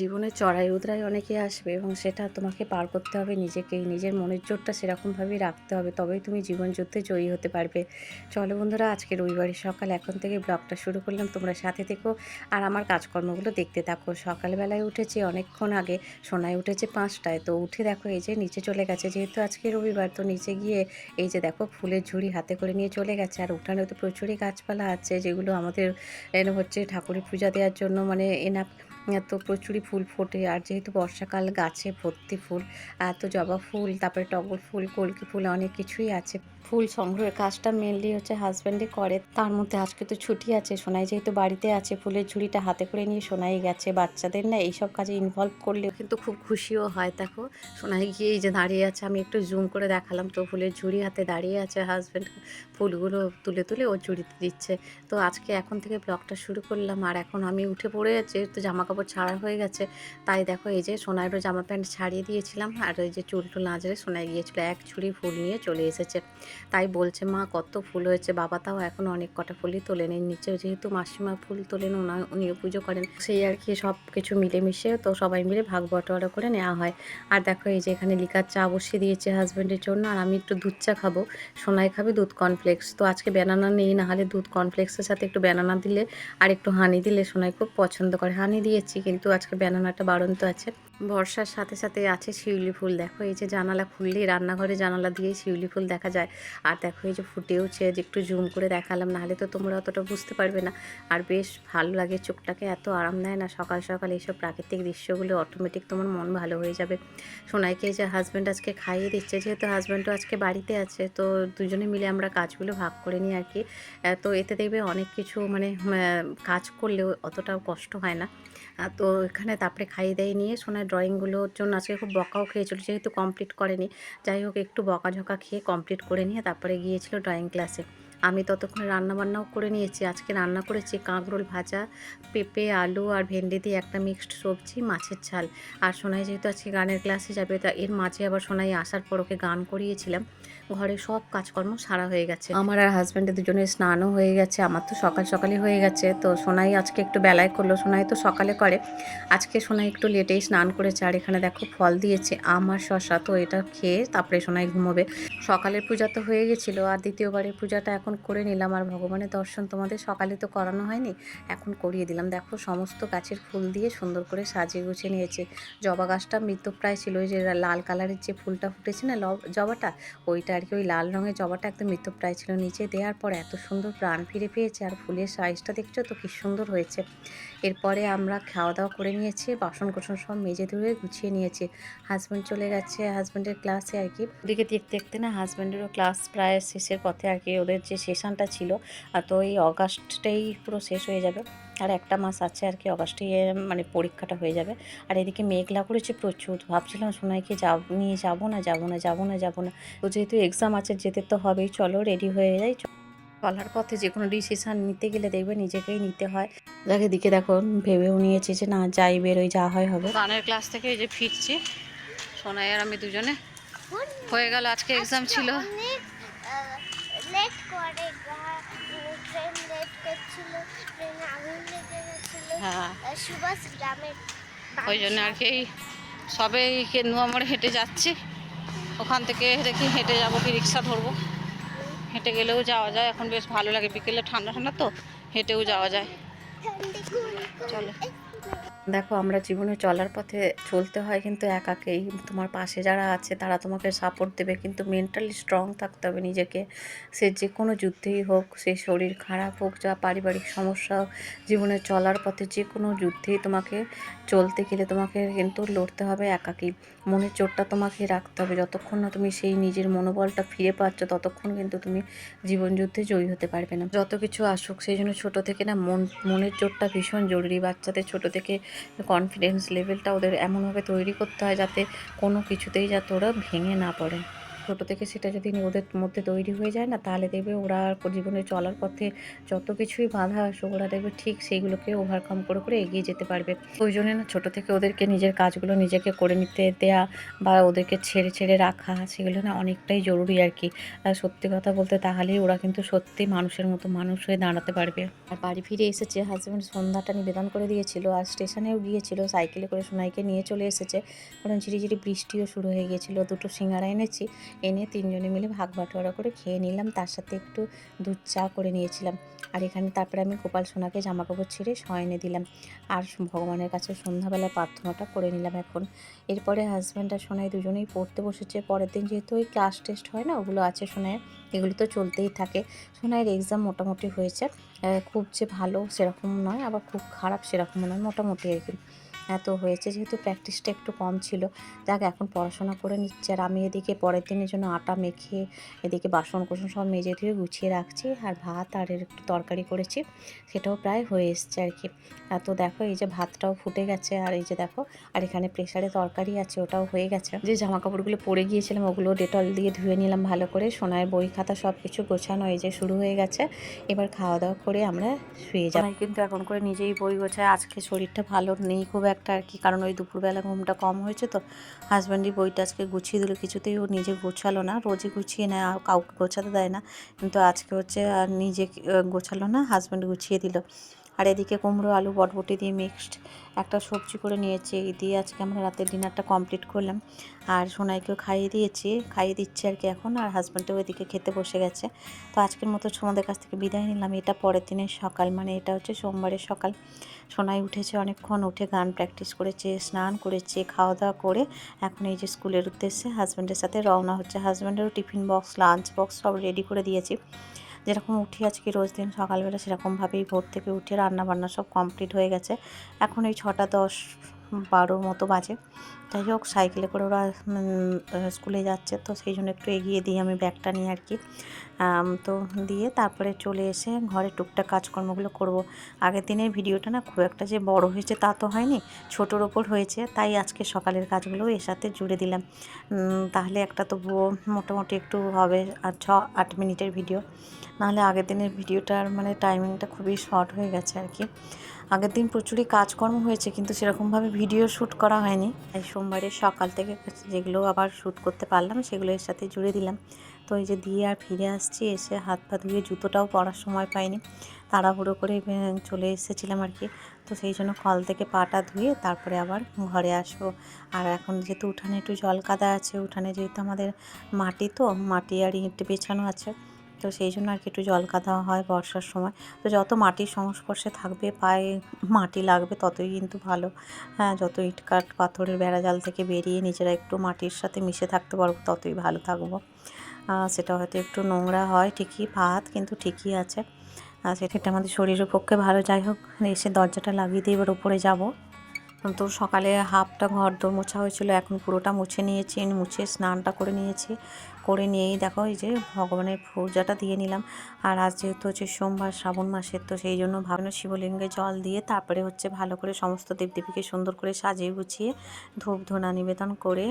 জীবনে চড়াই উতরাই অনেকে আসবে এবং সেটা তোমাকে পার করতে হবে নিজেকেই। নিজের মনের জোরটা সেরকমভাবেই রাখতে হবে, তবেই তুমি জীবন যুদ্ধে জয়ী হতে পারবে। চলো বন্ধুরা আজকে রবিবারের সকাল, এখন থেকে ব্লগটা শুরু করলাম। তোমরা সাথে থেকো আর আমার কাজকর্মগুলো দেখতে থাকো। সকালবেলায় উঠেছি অনেকক্ষণ আগে, সোনায় উঠেছে পাঁচটায়। তো উঠে দেখো এই যে নিচে চলে গেছে। যেহেতু আজকে রবিবার, তো নিচে গিয়ে এই যে দেখো ফুলের ঝুড়ি হাতে করে নিয়ে চলে গেছে। আর উঠানে তো প্রচুরই গাছপালা আছে, যেগুলো আমাদের হচ্ছে ঠাকুরের পূজা দেওয়ার জন্য মানে এনা তো প্রচুরই ফুল ফোটে। আর যেহেতু বর্ষাকাল, গাছে ভর্তি ফুল তো জবা ফুল, তারপরে টগর ফুল, কলকি ফুল, অনেক কিছুই আছে। ফুল সংগ্রহের কাজটা মেনলি হচ্ছে হাজব্যান্ডে করে। তার মধ্যে আজকে তো ছুটি আছে, সোনাই যেহেতু বাড়িতে আছে, ফুলের ঝুড়িটা হাতে করে নিয়ে সোনাই গেছে। বাচ্চাদের না এইসব কাজে ইনভলভ করলে কিন্তু খুব খুশিও হয়। দেখো, সোনাই গিয়ে এই যে দাঁড়িয়ে আছে, আমি একটু জুম করে দেখালাম তো, ফুলের ঝুড়ি হাতে দাঁড়িয়ে আছে হাজব্যান্ড ফুলগুলো তুলে তুলে ওর ঝুড়িতে দিচ্ছে। তো আজকে এখন থেকে ব্লগটা শুরু করলাম। আর এখন আমি উঠে পড়ে তো জামা কাপড় ছাড়া হয়ে গেছে। তাই দেখো, এই যে সোনাইরও জামা প্যান্ট ছাড়িয়ে দিয়েছিলাম। আর ওই যে চুল টুল নাচড়ে সোনাই গিয়েছিল। এক ঝুড়ি ফুল নিয়ে চলে এসেছে। তাই বলছে, মা, কত ফুল হয়েছে। বাবা তাও এখন অনেক কটা ফুলই তোলেন এর নিচে। যেহেতু মাসিমা ফুল তোলেন, ওনা, উনিও পুজো করেন। সেই আর কি সব কিছু মিলেমিশে তো সবাই মিলে ভাগ বটোয়ারা করে নেওয়া হয়। আর দেখো, এই যে এখানে লিকার চা বসিয়ে দিয়েছে হাজব্যান্ডের জন্য, আর আমি একটু দুধ চা খাব। সোনাই খাবে দুধ কর্নফ্লেক্স তো আজকে ব্যানানা নেই না হলে দুধ কর্নফ্লেক্সের সাথে একটু ব্যানানা দিলে, আর একটু হানি দিলে সোনাই খুব পছন্দ করে। হানি দিয়েছি, কিন্তু আজকে ব্যানানাটা বাড়ন্ত আছে। বর্ষার সাথে সাথে আছে শিউলি ফুল। দেখো, এই যে জানালা খুললেই রান্নাঘরে জানালা দিয়ে শিউলি ফুল দেখা যায়। আর দেখো এই যে ফুটেওছে, যে একটু জুম করে দেখালাম, নাহলে তো তোমরা অতটা বুঝতে পারবে না। আর বেশ ভালো লাগে চোখটাকে, এত আরাম দেয় না সকাল সকাল এইসব প্রাকৃতিক দৃশ্যগুলো অটোমেটিক তোমার মন ভালো হয়ে যাবে। সোনাইকে যে হাজব্যান্ড আজকে খাইয়ে দিচ্ছে, যেহেতু হাজব্যান্ডও আজকে বাড়িতে আছে, তো দুজনে মিলে আমরা কাজগুলো ভাগ করে নিই আর কি। তো এতে দেখবে অনেক কিছু মানে কাজ করলেও অতটাও কষ্ট হয় না। তো এখানে তারপরে খাইয়ে দাইয়ে নিয়ে সোনার ড্রয়িংগুলোর জন্য আজকে খুব বকাও খেয়েছিল যেহেতু কমপ্লিট করেনি। যাই হোক, একটু বকাঝকা খেয়ে কমপ্লিট করে নিয়ে তারপরে গিয়েছিল ড্রয়িং ক্লাসে আমি ততক্ষণে রান্নাবান্নাও করে নিয়েছি। আজকে রান্না করেছি কাঁকরোল ভাজা, পেঁপে, আলু আর ভেন্ডি দিয়ে একটা মিক্সড সবজি, মাছের ঝাল। আর সোনাই যেহেতু আজকে গানের ক্লাসে যাবে, তা এর মাঝে আবার সোনাই আসার পর ওকে গান করিয়েছিলাম। ঘরে সব কাজকর্ম সারা হয়ে গেছে। আমার আর হাজব্যান্ডের দুজনের স্নানও হয়ে গেছে, আমার তো সকাল সকালই হয়ে গেছে। তো সোনাই আজকে একটু বেলায় করল, সোনাই তো সকালে করে। আজকে সোনাই একটু লেটেই স্নান করেছে, আর এখানে দেখো ফল দিয়েছে আম আর শশা তো এটা খেয়ে তারপরে সোনাই ঘুমোবে। সকালের পূজা তো হয়ে গেছিল, আর দ্বিতীয়বারের পূজাটা এখন করে নিলাম, আর ভগবানের দর্শন তোমাদের সকালে তো করানো হয়নি, এখন করিয়ে দিলাম। দেখো সমস্ত গাছের ফুল দিয়ে সুন্দর করে সাজিয়ে গুছিয়ে নিয়েছে। জবা গাছটা মৃত্যুপ্রায় ছিল, ওই যে লাল কালারের যে ফুলটা ফুটেছে না জবাটা, ওইটা আর কি, ওই লাল রঙের জবাটা একদম মৃত্যুপ্রায় ছিল নিচে দেওয়ার পর এত সুন্দর প্রাণ ফিরে পেয়েছে আর ফুলের সাইজটা দেখছ তো কি সুন্দর হয়েছে। এরপরে আমরা খাওয়া দাওয়া করে নিয়েছি বাসন কোসন সব মেজে ধুয়ে গুছিয়ে নিয়েছি। হাজব্যান্ড চলে গেছে হাজব্যান্ডের ক্লাসে আর কি। ওদিকে দেখতে দেখতে না হাজব্যান্ডেরও ক্লাস প্রায় শেষের পথে আর কি, ওদের যে সেশনটা ছিল তো এই অগাস্টেই পুরো শেষ হয়ে যাবে। আর একটা মাস আছে আর কি অগাস্টে মানে পরীক্ষাটা হয়ে যাবে। আর এদিকে মেঘলা করেছে প্রচুর। ভাবছিলাম সোনাইকে যাব নিয়ে যাব না যাব না যাব না যাব না। তো যেহেতু এক্সাম আছে যেতে তো হবেই। চলো রেডি হয়ে যাই। চলার পথে যে কোনো ডিসিশান নিতে গেলে দেখবে নিজেকেই নিতে হয়। যাকে দিকে দেখো ভেবেও নিয়েছি যে না যাই বেরোই যা হয় হবে। গানের ক্লাস থেকে এই যে ফিরছি সোনাই আর আমি দুজনে। হয়ে গেল আজকে এক্সাম ছিল। লেট করে। লেট ট্রেনে আগুন লেগে গেছিল। হ্যাঁ। সুভাষ গ্রামের ওই জন্য আর কি সবে কেন্দুয়া মোড়ে হেঁটে যাচ্ছি। ওখান থেকে দেখি হেঁটে যাব কি রিক্সা ধরবো। হেঁটে গেলেও যাওয়া যায়। এখন বেশ ভালো লাগে। বিকেলে ঠান্ডা ঠান্ডা তো হেঁটেও যাওয়া যায়। চলো। দেখো, আমরা জীবনে চলার পথে চলতে হয়, কিন্তু একাকেই। তোমার পাশে যারা আছে, তারা তোমাকে সাপোর্ট দেবে, কিন্তু মেন্টালি স্ট্রং থাকতে হবে নিজেকে। সে যে কোনো যুদ্ধেই হোক, সে শরীর খারাপ হোক, যা পারিবারিক সমস্যা হোক জীবনে চলার পথে যে কোনো যুদ্ধেই তোমাকে চলতে গেলে তোমাকে কিন্তু লড়তে হবে একাকী। মনের চোটটা তোমাকে রাখতে হবে। যতক্ষণ না তুমি সেই নিজের মনোবলটা ফিরে পাচ্ছ, ততক্ষণ কিন্তু তুমি জীবন যুদ্ধে জয়ী হতে পারবে না। যত কিছু আসুক, সেই জন্য ছোটো থেকে না, মন, মনের জোরটা ভীষণ জরুরি। বাচ্চাদের ছোটো থেকে কনফিডেন্স লেভেলটা ওদের এমনভাবে তৈরি করতে হয় যাতে কোনো কিছুতেই যাতে ওরা ভেঙে না পড়ে। ছোটো থেকে সেটা যদি ওদের মধ্যে তৈরি হয়ে যায় না, তাহলে দেখবে ওরা জীবনে চলার পথে যত কিছুই বাধা আসুক, ওরা দেখবে ঠিক সেইগুলোকে ওভারকাম করে করে এগিয়ে যেতে পারবে। ওই জন্য না ছোটো থেকে ওদেরকে নিজের কাজগুলো নিজেকে করে নিতে দেয়া বা ওদেরকে ছেড়ে ছেড়ে রাখা, সেগুলো না অনেকটাই জরুরি আর কি। সত্যি কথা বলতে তাহলেই ওরা কিন্তু সত্যি মানুষের মতো মানুষ হয়ে দাঁড়াতে পারবে। আর বাড়ি ফিরে এসেছে হাজব্যান্ড সন্ধ্যাটা নিবেদন করে দিয়েছিল, আর স্টেশনেও গিয়েছিল, সাইকেলে করে সোনাইকে নিয়ে চলে এসেছে। কারণ ঝিরিঝিরি বৃষ্টিও শুরু হয়ে গিয়েছিল, দুটো সিঙ্গারা এনেছি। এনে তিনজনে মিলে ভাগ বাটোয়ারা করে খেয়ে নিলাম। তার সাথে একটু দুধ চা করে নিয়েছিলাম। আর এখানে তারপরে আমি গোপাল সোনাকে জামা কাপড় ছিঁড়ে শয়নে দিলাম। আর ভগবানের কাছে সন্ধ্যাবেলা প্রার্থনাটা করে নিলাম এখন। এরপরে হাজব্যান্ড আর সোনাই দুজনেই পড়তে বসেছে। পরের দিন যেহেতু ওই ক্লাস টেস্ট হয় না, ওগুলো আছে সোনাইয়ের, এগুলো তো চলতেই থাকে। সোনাইয়ের এক্সাম মোটামুটি হয়েছে। খুব যে ভালো সেরকম নয়, আবার খুব খারাপ সেরকম নয়, মোটামুটি আর কি। এত হয়েছে যেহেতু প্র্যাকটিসটা একটু কম ছিল। যাক, এখন পড়াশোনা করে নিচ্ছে। আর আমি এদিকে পরের দিনের জন্য আটা মেখে এদিকে বাসন কোসন সব মেজে ধুয়ে গুছিয়ে রাখছি। আর ভাত আর এর একটু তরকারি করেছি, সেটাও প্রায় হয়ে এসছে আর কি। আর তো দেখো, এই যে ভাতটাও ফুটে গেছে। আর এই যে দেখো, আর এখানে প্রেশারে তরকারি আছে, ওটাও হয়ে গেছে। যে জামা কাপড়গুলো পরে গিয়েছিলাম ওগুলো ডেটল দিয়ে ধুয়ে নিলাম ভালো করে। সোনায় বই খাতা সব কিছু গোছানো এই যে শুরু হয়ে গেছে। এবার খাওয়া দাওয়া করে আমরা শুয়ে যাব। কিন্তু এখন করে নিজেই বই গোছায়। আজকে শরীরটা ভালো নেই, খুব একটা আর কি, কারণ ওই দুপুরবেলা ঘুমটা কম হয়েছে তো হাজব্যান্ডই বইটা আজকে গুছিয়ে দিল, কিছুতেই ও নিজে গোছালো না, রোজই গুছিয়ে নেয়, আর কাউকে গোছাতে দেয় না, কিন্তু আজকে হচ্ছে আর নিজে গোছালো না হাজব্যান্ড গুছিয়ে দিল। আর এদিকে কুমড়ো, আলু, বটবটি দিয়ে মিক্সড একটা সবজি করে নিয়েছি। এই দিয়ে আজকে আমরা রাতের ডিনারটা কমপ্লিট করলাম। আর সোনাইকেও খাইয়ে দিয়েছি, খাইয়ে দিচ্ছি আর কি এখন। আর হাজব্যান্ডও এদিকে খেতে বসে গেছে। তো আজকের মতো তোমাদের কাছ থেকে বিদায় নিলাম। এটা পরের দিনের সকাল মানে এটা হচ্ছে সোমবারের সকাল। সোনাই উঠেছে অনেকক্ষণ, উঠে গান প্র্যাকটিস করেছে, স্নান করেছে খাওয়া দাওয়া করে এখন এই যে স্কুলের উদ্দেশ্যে হাজব্যান্ডের সাথে রওনা হচ্ছে। হাজব্যান্ডেরও টিফিন বক্স লাঞ্চ বক্স সব রেডি করে দিয়েছি। যেরকম উঠি আজকে রোজ দিন সকালবেলা সেরকমভাবেই ভোর থেকে উঠে রান্নাবান্না সব কমপ্লিট হয়ে গেছে। এখন এই ছটা দশ বারোর মতো বাজে। যাই হোক, সাইকেলে করে ওরা স্কুলে যাচ্ছে, তো সেই জন্য একটু এগিয়ে দিই আমি ব্যাগটা নিয়ে আর কি তো দিয়ে তারপরে চলে এসে ঘরে টুকটাক কাজকর্মগুলো করব। আগের দিনের ভিডিওটা না খুব একটা যে বড় হয়েছে তা তো হয়নি, ছোটোর ওপর হয়েছে, তাই আজকে সকালের কাজগুলো এর সাথে জুড়ে দিলাম। তাহলে একটা তবুও মোটামুটি একটু হবে আর ছ, আট মিনিটের ভিডিও। নাহলে আগের দিনের ভিডিওটার মানে টাইমিংটা খুবই শর্ট হয়ে গেছে আর কি। আগের দিন প্রচুরই কাজকর্ম হয়েছে, কিন্তু সেরকমভাবে ভিডিও শ্যুট করা হয়নি। তাই সোমবারের সকাল থেকে যেগুলো আবার শ্যুট করতে পারলাম, সেগুলো এর সাথে জুড়ে দিলাম। তো এই যে দিয়ে আর ফিরে আসছি, এসে হাত পা ধুয়ে জুতোটাও পরার সময় পাইনি। তাড়াহুড়ো করে চলে এসেছিলাম আর কি। তো সেই জন্য কল থেকে পাটা ধুয়ে তারপরে আবার ঘরে আসব। আর এখন যেহেতু উঠানে একটু জল কাদা আছে, উঠানে যেহেতু আমাদের মাটি তো, মাটি আর ইট বেছানো আছে তো সেই জন্য আর কি একটু জল কাদা হয় বর্ষার সময়। তো যত মাটির সংস্পর্শে থাকবে, পায়ে মাটি লাগবে ততই কিন্তু ভালো। হ্যাঁ যত ইট কাঠ, পাথরের বেড়াজাল থেকে বেরিয়ে নিজেরা একটু মাটির সাথে মিশে থাকতে পারব, ততই ভালো থাকব। সেটা হয়তো একটু নোংরা হয় ঠিকই ভাত কিন্তু ঠিকই আছে। সেটা আমাদের শরীরের পক্ষে ভালো। যাই হোক, এসে দরজাটা লাগিয়ে দিয়ে এবার উপরে যাব। তো সকালে হাফটা ঘর দোর মোছা হয়েছিল, এখন পুরোটা মুছে নিয়েছি, মুছে স্নানটা করে নিয়েছি। করে নিয়েই দেখো, এই যে ভগবানের পূজাটা দিয়ে নিলাম। আর আজ যেহেতু হচ্ছে সোমবার, শ্রাবণ মাসের, তো সেই জন্য ভাবনা শিবলিঙ্গে জল দিয়ে তারপরে হচ্ছে ভালো করে সমস্ত দেবদেবীকে সুন্দর করে সাজিয়ে গুছিয়ে ধূপ ধোনা নিবেদন করে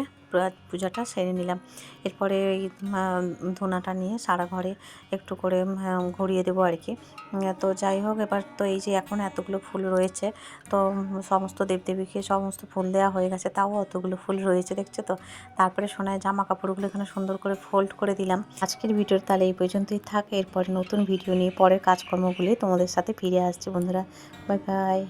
পূজাটা সেরে নিলাম। এরপরে এই ধোনাটা নিয়ে সারা ঘরে একটু করে ঘুরিয়ে দেবো আর কি। তো যাই হোক, এবার তো এই যে এখন এতগুলো ফুল রয়েছে, তো সমস্ত দেবদেবীকে সমস্ত ফুল দেওয়া হয়ে গেছে, তাও অতগুলো ফুল রয়েছে, দেখছ তো? তারপরে সোনায় জামা কাপড়গুলো এখানে সুন্দর করে ফোল্ড করে দিলাম। আজকের ভিডিওর তাহলে এই পর্যন্তই থাক। এরপরে নতুন ভিডিও নিয়ে পরের কাজকর্মগুলি তোমাদের সাথে ফিরে আসছে বন্ধুরা। Bye bye